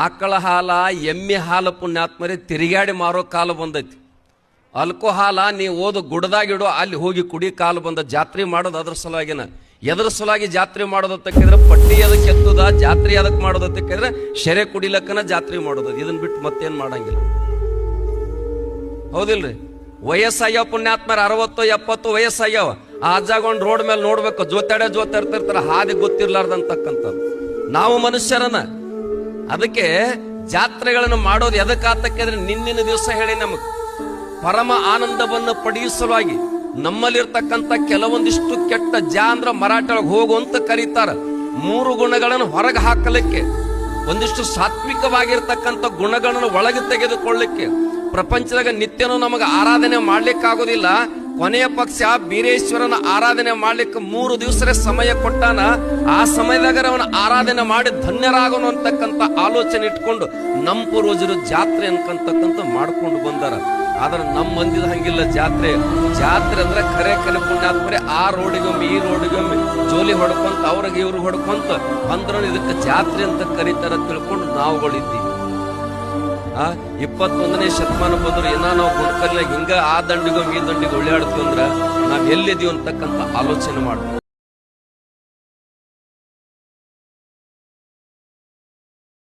ಆಕಳ ಹಾಲ ಎಮ್ಮೆ ಹಾಲು ಪುಣ್ಯಾತ್ಮರಿ ತಿರುಗಾಡಿ ಮಾರೋ ಕಾಲ ಬಂದೈತಿ. ಅಲ್ಕೋಹಾಲ ನೀ ಓದು ಗುಡ್ದಾಗಿಡು, ಅಲ್ಲಿ ಹೋಗಿ ಕುಡಿ ಕಾಲು ಬಂದ ಜಾತ್ರೆ ಮಾಡೋದು ಅದ್ರ ಸಲುವಾಗಿನ. ಎದ್ರ ಸಲುವಾಗಿ ಜಾತ್ರೆ ಅಂತಕ್ಕಿದ್ರೆ ಪಟ್ಟಿ ಅದಕ್ಕೆ ಎತ್ತದ, ಜಾತ್ರೆ ಅದಕ್ಕೆ ಮಾಡೋದು ಅಂತಕ್ಕಿದ್ರೆ ಶೆರೆ ಕುಡಿಲಕ್ಕನ ಜಾತ್ರೆ ಮಾಡೋದು. ಇದನ್ನ ಬಿಟ್ಟು ಮತ್ತೇನು ಮಾಡಂಗಿಲ್ಲ. ಹೌದಿಲ್ರಿ? ವಯಸ್ಸಾಗ್ಯಾವ ಪುಣ್ಯಾತ್ಮರ, ಅರವತ್ತು ಎಪ್ಪತ್ತು ವಯಸ್ಸಾಗ್ಯಾವ. ಆ ಅಜ್ಜಾಗೊಂಡ್ ರೋಡ್ ಮೇಲೆ ನೋಡ್ಬೇಕು ಜೋತಾಡೆ ಜೋತಾಡ್ತಿರ್ತಾರ, ಹಾದಿ ಗೊತ್ತಿರ್ಲಾರ್ದಂತಕ್ಕಂಥದ್ದು. ನಾವು ಮನುಷ್ಯರನ ಅದಕ್ಕೆ ಜಾತ್ರೆಗಳನ್ನು ಮಾಡೋದು ಎದಕ್ಕಾತಕ್ಕಿದ್ರೆ ನಿನ್ನಿನ ದಿವಸ ಹೇಳಿ ನಮಗೆ. ಪರಮ ಆನಂದವನ್ನು ಪಡೆಯಿಸಲುವಾಗಿ ನಮ್ಮಲ್ಲಿರ್ತಕ್ಕಂಥ ಕೆಲವೊಂದಿಷ್ಟು ಕೆಟ್ಟ ಜಾಂದ್ರ ಮರಾಠೊಳಗೆ ಹೋಗು ಅಂತ ಕರೀತಾರ. ಮೂರು ಗುಣಗಳನ್ನು ಹೊರಗೆ ಹಾಕಲಿಕ್ಕೆ, ಒಂದಿಷ್ಟು ಸಾತ್ವಿಕವಾಗಿರ್ತಕ್ಕಂಥ ಗುಣಗಳನ್ನು ಒಳಗೆ ತೆಗೆದುಕೊಳ್ಳಿಕ್ಕೆ. ಪ್ರಪಂಚದಾಗ ನಿತ್ಯನೂ ನಮಗೆ ಆರಾಧನೆ ಮಾಡ್ಲಿಕ್ಕಾಗೋದಿಲ್ಲ. ಕೊನೆಯ ಪಕ್ಷ ಬೀರೇಶ್ವರನ ಆರಾಧನೆ ಮಾಡ್ಲಿಕ್ಕೆ ಮೂರು ದಿವಸರೇ ಸಮಯ ಕೊಟ್ಟಾನ. ಆ ಸಮಯದಾಗ ಅವನ ಆರಾಧನೆ ಮಾಡಿ ಧನ್ಯರಾಗೋನು ಅಂತಕ್ಕಂಥ ಆಲೋಚನೆ ಇಟ್ಕೊಂಡು ನಮ್ಮ ಪೂರ್ವಜರು ಜಾತ್ರೆ ಅನ್ಕಂತಕ್ಕಂಥ ಮಾಡ್ಕೊಂಡು ಬಂದಾರ. ಆದ್ರೆ ನಮ್ಮ ಮಂದಿದ ಹಂಗಿಲ್ಲ ಜಾತ್ರೆ. ಜಾತ್ರೆ ಅಂದ್ರೆ ಕರೆ ಕರೆ ಪುಣ್ಯಾತ್ಮರೆ, ಆ ರೋಡಿಗೊಮ್ಮೆ, ಈ ರೋಡಿಗೊಮ್ಮೆ ಜೋಲಿ ಹೊಡ್ಕೊಂತ, ಅವ್ರಿಗೆ ಇವ್ರಿಗೆ ಹೊಡ್ಕೊಂತ ಅಂದ್ರ ಇದಕ್ಕೆ ಜಾತ್ರೆ ಅಂತ ಕರೀತಾರ ತಿಳ್ಕೊಂಡು ನಾವುಗಳಿದ್ದೀವಿ. ಆ, ಇಪ್ಪತ್ತೊಂದನೇ ಶತಮಾನ ಬಂದ್ರೆ ಏನೋ ನಾವು ಗುಡ್ಕಲ್ಲ ಹಿಂಗ ಆ ದಂಡಿಗೋ ಈ ದಂಡಿಗೆ ಒಳ್ಳೆಯಾಡ್ತೀವಿ ಅಂದ್ರೆ ನಾವು ಎಲ್ಲಿದೀವಿ ಅಂತಕ್ಕಂಥ ಆಲೋಚನೆ ಮಾಡ್ತೀವಿ.